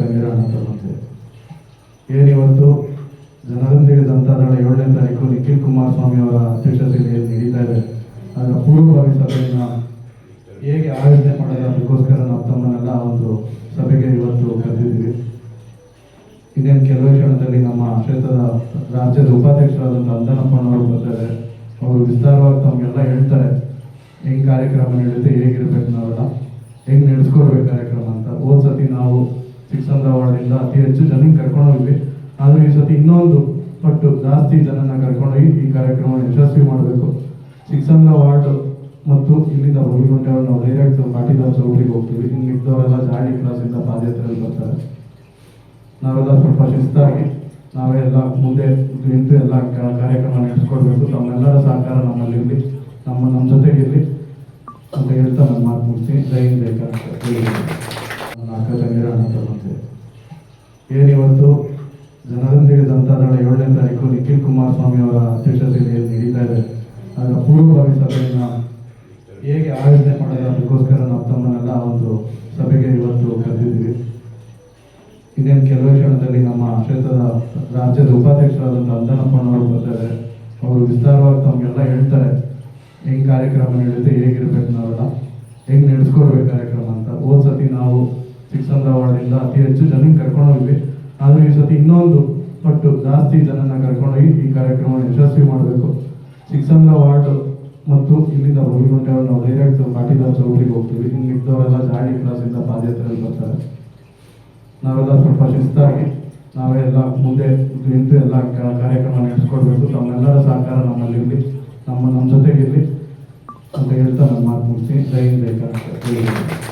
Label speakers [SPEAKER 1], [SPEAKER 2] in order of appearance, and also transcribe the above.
[SPEAKER 1] ತಂಗಿರ ಅಣ್ಣ ತಮ್ಮಂತೆ ಏನಿವತ್ತು ಜನರೊಂದಿಗೆ ಜನತಾದಳ ಏಳನೇ ತಾರೀಕು ನಿಖಿಲ್ ಕುಮಾರಸ್ವಾಮಿ ಅವರ ಅಧ್ಯಕ್ಷತೆಯಲ್ಲಿ ನಡೀತಾ ಇದೆ. ಅದರ ಪೂರ್ವಭಾವಿ ಸಭೆಯನ್ನು ಹೇಗೆ ಆಯೋಜನೆ ಮಾಡೋದು ಅದಕ್ಕೋಸ್ಕರ ನಾವು ತಮ್ಮನ್ನೆಲ್ಲ ಒಂದು ಸಭೆಗೆ ಇವತ್ತು ಕರೆದಿದ್ದೀವಿ. ಇನ್ನೇನು ಕೆಲವೇ ಕ್ಷಣದಲ್ಲಿ ನಮ್ಮ ಕ್ಷೇತ್ರದ ರಾಜ್ಯದ ಉಪಾಧ್ಯಕ್ಷರಾದಂಥ ಅಂದನಪ್ಪನವರು ಬರ್ತಾರೆ. ಅವರು ವಿಸ್ತಾರವಾಗಿ ತಮಗೆಲ್ಲ ಹೇಳ್ತಾರೆ. ಹೆಂಗ್ ಕಾರ್ಯಕ್ರಮ ನಡೆಯುತ್ತೆ, ಹೇಗಿರ್ಬೇಕು ನಾವೆಲ್ಲ ಹೆಂಗ್ ನಡೆಸ್ಕೊಡ್ಬೇಕು ಕಾರ್ಯಕ್ರಮ ಅಂತ ಹೋದ್ ಸತಿ ನಾವು ಹಂಡ್ರೆಡ್ ಅತಿ ಹೆಚ್ಚು ಜನಕ್ಕೆ ಕರ್ಕೊಂಡು ಹೋಗ್ವಿ ಆದ್ರೆ ಈ ಸತಿ ಇನ್ನೊಂದು ಪಟ್ಟು ಜಾಸ್ತಿ ಜನನ ಕರ್ಕೊಂಡೋಗಿ ಈ ಕಾರ್ಯಕ್ರಮ ಯಶಸ್ವಿ ಮಾಡಬೇಕು. ಸಿಕ್ಸ್ ಹಂಡ್ರೆಡ್ ವಾರ್ಡ್ ಮತ್ತು ಇಲ್ಲಿಂದ ಹೋಗಿಕೊಂಡೆ ನಾವು ಡೈರೆಕ್ಟ್ ಪಾಟೀದಾರ್ ಚೌಕಿಗೆ ಹೋಗ್ತೀವಿ. ಇನ್ನು ಮಿಕ್ದವರೆಲ್ಲ ಜಾಡಿ ಕ್ಲಾಸಿಂದ ಪಾದಯಾತ್ರೆಯಲ್ಲಿ ಬರ್ತಾರೆ. ನಾವೆಲ್ಲ ಸ್ವಲ್ಪ ಶಿಸ್ತಾಗಿ ನಾವೇ ಮುಂದೆ ನಿಂತು ಎಲ್ಲ ಕಾರ್ಯಕ್ರಮ ನಡೆಸ್ಕೊಡ್ಬೇಕು. ತಮ್ಮೆಲ್ಲರ ಸಹಕಾರ ನಮ್ಮಲ್ಲಿರಲಿ ನಮ್ಮ ನಮ್ಮ ಜೊತೆಗಿರಲಿ ಅಂತ ಹೇಳ್ತಾ ನಾನು ಮಾತು ಮುಗಿಸಿ. ಜೈ ಹಿಂದ್ ಅಕ್ಕ ತಂಗಿರ ಅಣ್ಣ ಏನಿವತ್ತು ಜನರೊಂದಿಗೆ ಜನತಾದಳ ಏಳನೇ ತಾರೀಕು ನಿಖಿಲ್ ಕುಮಾರಸ್ವಾಮಿ ಅವರ ಅಧ್ಯಕ್ಷತೆಯಲ್ಲಿ ಏನು ನಡೀತಾ ಇದೆ. ಅದರ ಪೂರ್ವಭಾವಿ ಸಭೆಯನ್ನು ಹೇಗೆ ಆಯೋಜನೆ ಮಾಡೋದು ಅದಕ್ಕೋಸ್ಕರ ನಾವು ತಮ್ಮನ್ನೆಲ್ಲ ಒಂದು ಸಭೆಗೆ ಇವತ್ತು ಕರೆದಿದ್ದೀವಿ. ಇನ್ನೇನು ಕೆಲವೇ ಕ್ಷಣದಲ್ಲಿ ನಮ್ಮ ಕ್ಷೇತ್ರದ ರಾಜ್ಯದ ಉಪಾಧ್ಯಕ್ಷರಾದಂಥ ಅಂದನಪ್ಪನವರು ಬರ್ತಾರೆ. ಅವರು ವಿಸ್ತಾರವಾಗಿ ತಮಗೆಲ್ಲ ಹೇಳ್ತಾರೆ. ಹೆಂಗ್ ಕಾರ್ಯಕ್ರಮ ನಡೆಯುತ್ತೆ, ಹೇಗಿರ್ಬೇಕು ನಾವೆಲ್ಲ ಹೆಂಗ್ ನಡೆಸ್ಕೊಡ್ಬೇಕು ಕಾರ್ಯಕ್ರಮ ಅಂತ. ಹೋದ ಸತಿ ನಾವು ಸಿಕ್ಸ್ ವಾರ್ಡ್ ವಾರ್ಡಿಂದ ಅತಿ ಹೆಚ್ಚು ಜನ ಕರ್ಕೊಂಡು ಆದರೂ ಈ ಸತಿ ಇನ್ನೊಂದು ಪಟ್ಟು ಜಾಸ್ತಿ ಜನನ ಕರ್ಕೊಂಡೋಗಿ ಈ ಕಾರ್ಯಕ್ರಮವನ್ನು ಯಶಸ್ವಿ ಮಾಡಬೇಕು. ಸಿಕ್ಸಂದ್ರ ವಾರ್ಡ್ ಮತ್ತು ಇಲ್ಲಿಂದ ಹುಲಿಗುಂಟೆ ನಾವು ಡೈರೆಕ್ಟ್ ಪಾಟೀದಾರ್ ಚೌಕಿಗೆ ಹೋಗ್ತೀವಿ. ಇನ್ನು ಇದ್ದವರೆಲ್ಲ ಜಾಡಿ ಕ್ಲಾಸಿಂದ ಪಾದಯಾತ್ರೆಯಲ್ಲಿ ಬರ್ತಾರೆ. ನಾವೆಲ್ಲ ಸ್ವಲ್ಪ ಶಿಸ್ತಾಗಿ ನಾವೇ ಮುಂದೆ ನಿಂತು ಎಲ್ಲ ಕಾರ್ಯಕ್ರಮ ನಡೆಸ್ಕೊಡ್ಬೇಕು. ತಮ್ಮೆಲ್ಲರ ಸಹಕಾರ ನಮ್ಮಲ್ಲಿರಲಿ ನಮ್ಮ ನಮ್ಮ ಜೊತೆಗಿರಲಿ ಅಂತ ಹೇಳ್ತಾ ನಾನು ಮಾತು ಮುಗಿಸಿ. ಜೈ ಜೈ.